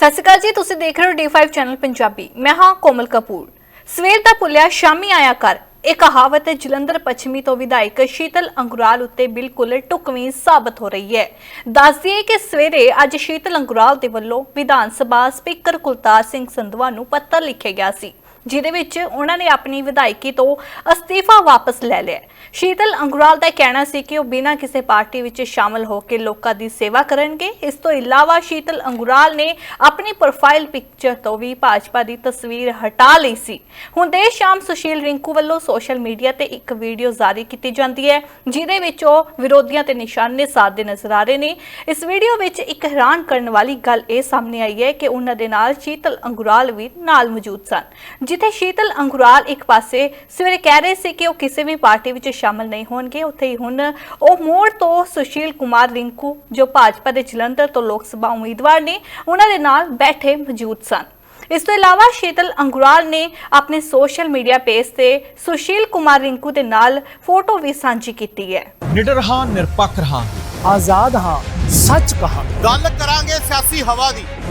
ਸਤਿ ਸ਼੍ਰੀ ਅਕਾਲ ਜੀ, ਤੁਸੀਂ ਦੇਖ ਰਹੇ ਹੋ D5 ਚੈਨਲ ਪੰਜਾਬੀ। ਮੈਂ ਹਾਂ ਕੋਮਲ ਕਪੂਰ। ਸਵੇਰ ਦਾ ਪੁੱਲਿਆ ਸ਼ਾਮੀ ਆਇਆ ਕਰ ਇਹ ਕਹਾਵਤ ਜਲੰਧਰ ਪੱਛਮੀ ਤੋਂ ਵਿਧਾਇਕ ਸ਼ੀਤਲ ਅੰਗੁਰਾਲ ਉੱਤੇ ਬਿਲਕੁਲ ਢੁਕਵੀਂ ਸਾਬਤ ਹੋ ਰਹੀ ਹੈ। ਦੱਸ ਦਈਏ ਕਿ ਸਵੇਰੇ ਅੱਜ ਸ਼ੀਤਲ ਅੰਗੁਰਾਲ ਦੇ ਵੱਲੋਂ ਵਿਧਾਨ ਸਭਾ ਸਪੀਕਰ ਕੁਲਤਾਰ ਸਿੰਘ ਸੰਧਵਾ ਨੂੰ ਪੱਤਰ ਲਿਖਿਆ ਗਿਆ ਸੀ। ਜਿਹਦੇ ਵਿੱਚ ਉਹਨਾਂ ਨੇ ਆਪਣੀ ਵਿਧਾਇਕੀ ਤੋਂ ਅਸਤੀਫਾ ਵਾਪਸ ਲੈ ਲਿਆ ਸ਼ੀਤਲ ਅੰਗੁਰਾਲ ਦਾ ਕਹਿਣਾ ਸੀ ਕਿ ਉਹ ਬਿਨਾਂ ਕਿਸੇ ਪਾਰਟੀ ਵਿੱਚ ਸ਼ਾਮਲ ਹੋ ਕੇ ਲੋਕਾਂ ਦੀ ਸੇਵਾ ਕਰਨਗੇ। ਇਸ ਤੋਂ ਇਲਾਵਾ ਸ਼ੀਤਲ ਅੰਗੁਰਾਲ ਨੇ ਆਪਣੀ ਪ੍ਰੋਫਾਈਲ ਪਿਕਚਰ ਤੋਂ ਵੀ ਭਾਜਪਾ ਦੀ ਤਸਵੀਰ ਹਟਾ ਲਈ ਸੀ। ਹੁਣ ਦੇਰ ਸ਼ਾਮ ਸੁਸ਼ੀਲ ਰਿੰਕੂ ਵੱਲੋਂ ਸੋਸ਼ਲ ਮੀਡੀਆ ਤੇ ਇੱਕ ਵੀਡੀਓ ਜਾਰੀ ਕੀਤੀ ਜਾਂਦੀ ਹੈ, ਜਿਹਦੇ ਵਿੱਚ ਉਹ ਵਿਰੋਧੀਆਂ ਤੇ ਨਿਸ਼ਾਨੇ ਸਾਧਦੇ ਨਜ਼ਰ ਆ ਰਹੇ ਨੇ। ਇਸ ਵੀਡੀਓ ਵਿੱਚ ਇੱਕ ਹੈਰਾਨ ਕਰਨ ਵਾਲੀ ਗੱਲ ਇਹ ਸਾਹਮਣੇ ਆਈ ਹੈ ਕਿ ਉਹਨਾਂ ਦੇ ਨਾਲ ਸ਼ੀਤਲ ਅੰਗੁਰਾਲ ਵੀ ਨਾਲ ਮੌਜੂਦ ਸਨ ਜਿੱਥੇ ਸ਼ੀਤਲ ਅੰਗੁਰਾਲ ਇੱਕ ਪਾਸੇ ਸਵੇਰੇ ਕਹਿ ਰਹੇ ਸੀ ਕਿ ਉਹ ਕਿਸੇ ਵੀ ਪਾਰਟੀ ਵਿੱਚ ਸ਼ਾਮਲ ਨਹੀਂ ਹੋਣਗੇ ਉੱਥੇ ਹੀ ਹੁਣ ਉਹ ਮੋੜ ਤੋਂ ਸੁਸ਼ੀਲ ਕੁਮਾਰ ਰਿੰਕੂ ਜੋ ਭਾਜਪਾ ਦੇ ਜਲੰਧਰ ਤੋਂ ਲੋਕ ਸਭਾ ਉਮੀਦਵਾਰ ਨੇ ਉਹਨਾਂ ਦੇ ਨਾਲ ਬੈਠੇ ਮੌਜੂਦ ਸਨ। ਇਸ ਤੋਂ ਇਲਾਵਾ ਸ਼ੀਤਲ ਅੰਗੁਰਾਲ ਨੇ ਆਪਣੇ ਸੋਸ਼ਲ ਮੀਡੀਆ ਪੇਜ ਤੇ ਸੁਸ਼ੀਲ ਕੁਮਾਰ ਰਿੰਕੂ ਦੇ ਨਾਲ ਫੋਟੋ ਵੀ ਸਾਂਝੀ ਕੀਤੀ ਹੈ। ਨਿਡਰ ਹਾਂ ਨਿਰਪੱਖ ਰਹਾਂਗੇ। ਆਜ਼ਾਦ ਹਾਂ ਸੱਚ ਕਹਾਂ ਗੱਲ ਕਰਾਂਗੇ ਸਿਆਸੀ ਹਵਾ ਦੀ।